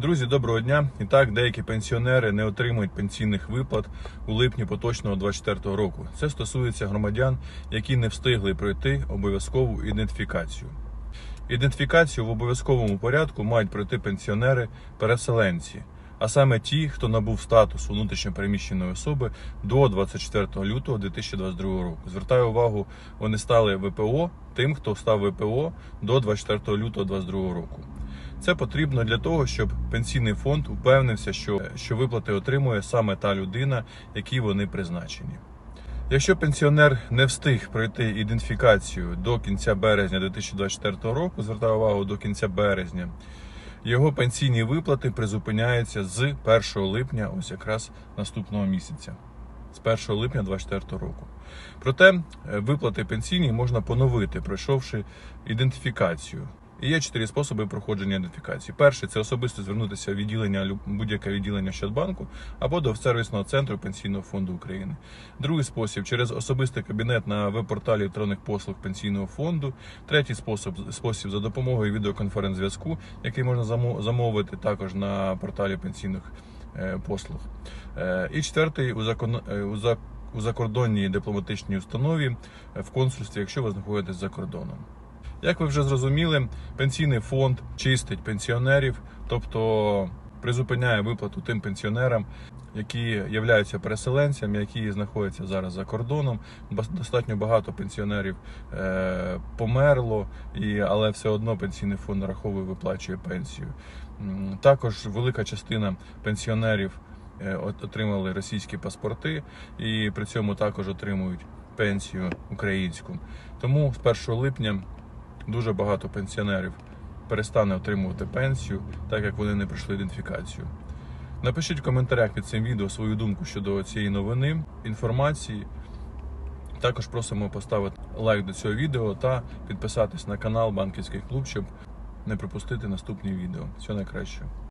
Друзі, доброго дня! І так, деякі пенсіонери не отримують пенсійних виплат у липні поточного 24 року. Це стосується громадян, які не встигли пройти обов'язкову ідентифікацію. Ідентифікацію в обов'язковому порядку мають пройти пенсіонери-переселенці, а саме ті, хто набув статусу внутрішньопереміщеної особи до 24 лютого 2022 року. Звертаю увагу, вони стали ВПО тим, хто став ВПО до 24 лютого 2022 року. Це потрібно для того, щоб пенсійний фонд упевнився, що, що виплати отримує саме та людина, якій вони призначені. Якщо пенсіонер не встиг пройти ідентифікацію до кінця березня 2024 року, звертаю увагу до кінця березня, його пенсійні виплати призупиняються з 1 липня, ось якраз наступного місяця, з 1 липня 2024 року. Проте е, виплати пенсійні можна поновити, пройшовши ідентифікацію. І є чотири способи проходження ідентифікації. Перший це особисто звернутися в відділення будь-яке відділення Щадбанку або до сервісного центру Пенсійного фонду України. Другий спосіб через особистий кабінет на веб-порталі електронних послуг Пенсійного фонду. Третій спосіб спосіб за допомогою відеоконференц-зв'язку, який можна замовити також на порталі пенсійних е, послуг. Е, І четвертий у закон е, у закордонній дипломатичній установі в консульстві, якщо ви знаходитесь за кордоном. Як ви вже зрозуміли, пенсійний фонд чистить пенсіонерів, тобто призупиняє виплату тим пенсіонерам, які являються переселенцями, які знаходяться зараз за кордоном. Достатньо багато пенсіонерів е, померло, і, але все одно пенсійний фонд нараховує, виплачує пенсію. Також велика частина пенсіонерів е, отримали російські паспорти і при цьому також отримують пенсію українську. Тому з 1 липня дуже багато пенсіонерів перестане отримувати пенсію, так як вони не пройшли ідентифікацію. Напишіть в коментарях під цим відео свою думку щодо цієї новини, інформації. Також просимо поставити лайк до цього відео та підписатись на канал Банківський клуб, щоб не пропустити наступні відео. Всього найкращого.